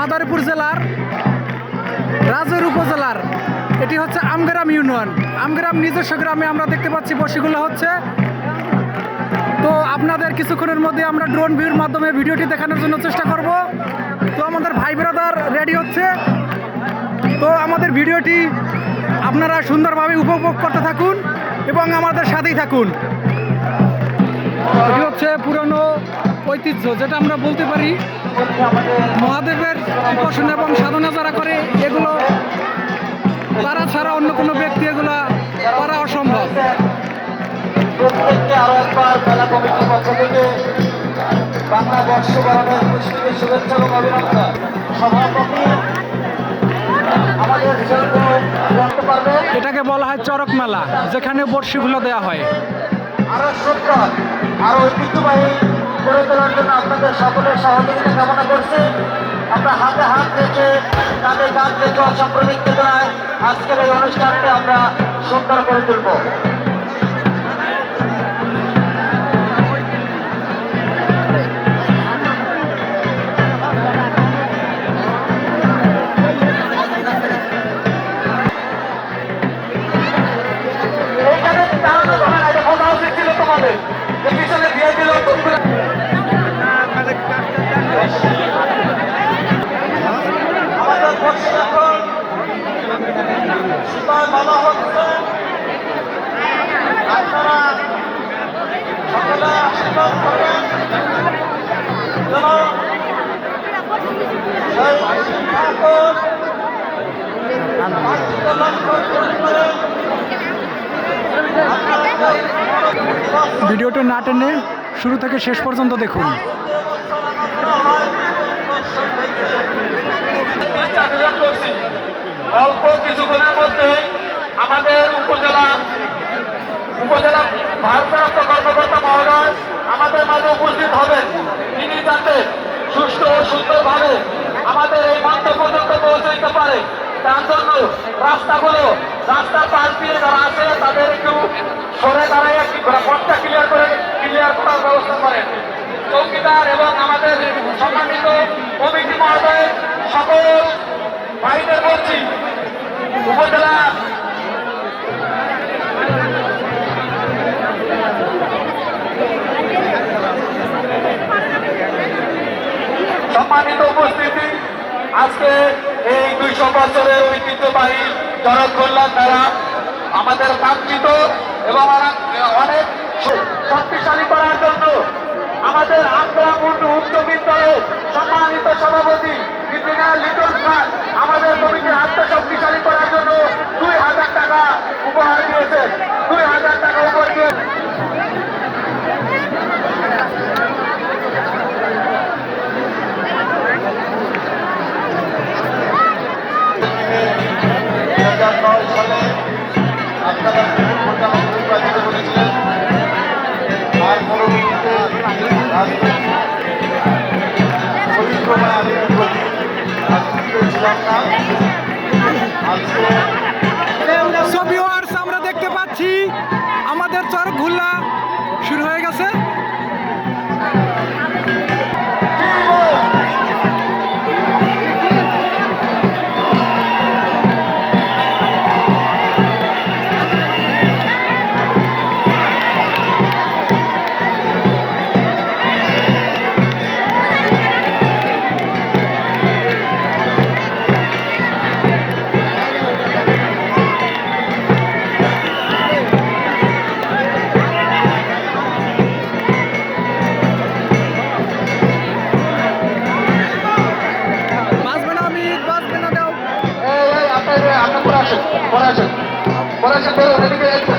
মাদারীপুর জেলার রাজৈর উপজেলার। এটি হচ্ছে আমগ্রাম ইউনিয়ন। আমগ্রাম নিজস্ব গ্রামে আমরা দেখতে পাচ্ছি বসিগুলো হচ্ছে। তো আপনাদের কিছুক্ষণের মধ্যে আমরা ড্রোন ভিউর মাধ্যমে ভিডিওটি দেখানোর জন্য চেষ্টা করব। তো আমাদের ভাই ব্রাদার রেডি হচ্ছে। তো আমাদের ভিডিওটি আপনারা সুন্দরভাবে উপভোগ করতে থাকুন এবং আমাদের সাথেই থাকুন। এটি হচ্ছে পুরনো ঐতিহ্য, যেটা আমরা বলতে পারি মহাদেবের উপাসনা এবং সাধনা যারা করে এগুলো তারা ছাড়া অন্য কোনো ব্যক্তি এগুলো করা অসম্ভব। প্রত্যেককে আরও একবার মেলা কমিটির পক্ষ থেকে বাংলা বর্ষবরণের পুষ্টিকে শুভেচ্ছা এবং অভিনন্দন। সভাপতি এটাকে বলা হয় চরক মেলা যেখানে বর্ষিগুলো দেওয়া হয়। আরও সুন্দর আরও ঐতিহ্যবাহী করে তোলার জন্য আপনাদের সকলের সহযোগিতা কামনা করছি। আমরা হাতে হাত রেখে তাদের গান রেখে অসম্প্রমিক চেতনায় আজকের এই অনুষ্ঠানকে আমরা সুন্দর করে তুলব। এইখানে দাঁড়ানো ভিডিওটা না টেনে শুরু থেকে শেষ পর্যন্ত দেখুন। অল্প কিছুক্ষণের মধ্যে আমাদের উপজেলা উপজেলা ভারপ্রাপ্ত কর্মকর্তা মহোদয়, আমাদের মাঝে উপস্থিত হবেন। তিনি যাতে সুস্থ ও সুন্দরভাবে আমাদের এই মঞ্চ পর্যন্ত পৌঁছে দিতে পারে। তার জন্য রাস্তাগুলো রাস্তার পাশ দিয়ে যারা আছে, তাদের একটু সরে দাঁড়াই পথটা ক্লিয়ার করে ক্লিয়ার করার ব্যবস্থা করেন। চৌকিদার এবং আমাদের সম্মানিত কমিটি সম্মানিত উপস্থিতি। আজকে এই দুইশো বছরের ঐতিহ্যবাহী জনক কল্যাণ দ্বারা আমাদের কাঙ্ক্ষিত এবং অনেক- শক্তিশালী করার জন্য আমাদের আগ্রা মুন্ডু উচ্চ বিদ্যালয়ের সম্মানিত সভাপতি লিটন খান আমাদের কমিটির আত্মশক্তিশালী পরিক্রমায় আমি প্রতি রাজনীতিতে ছিলাম আজকে পরে আসেন পরে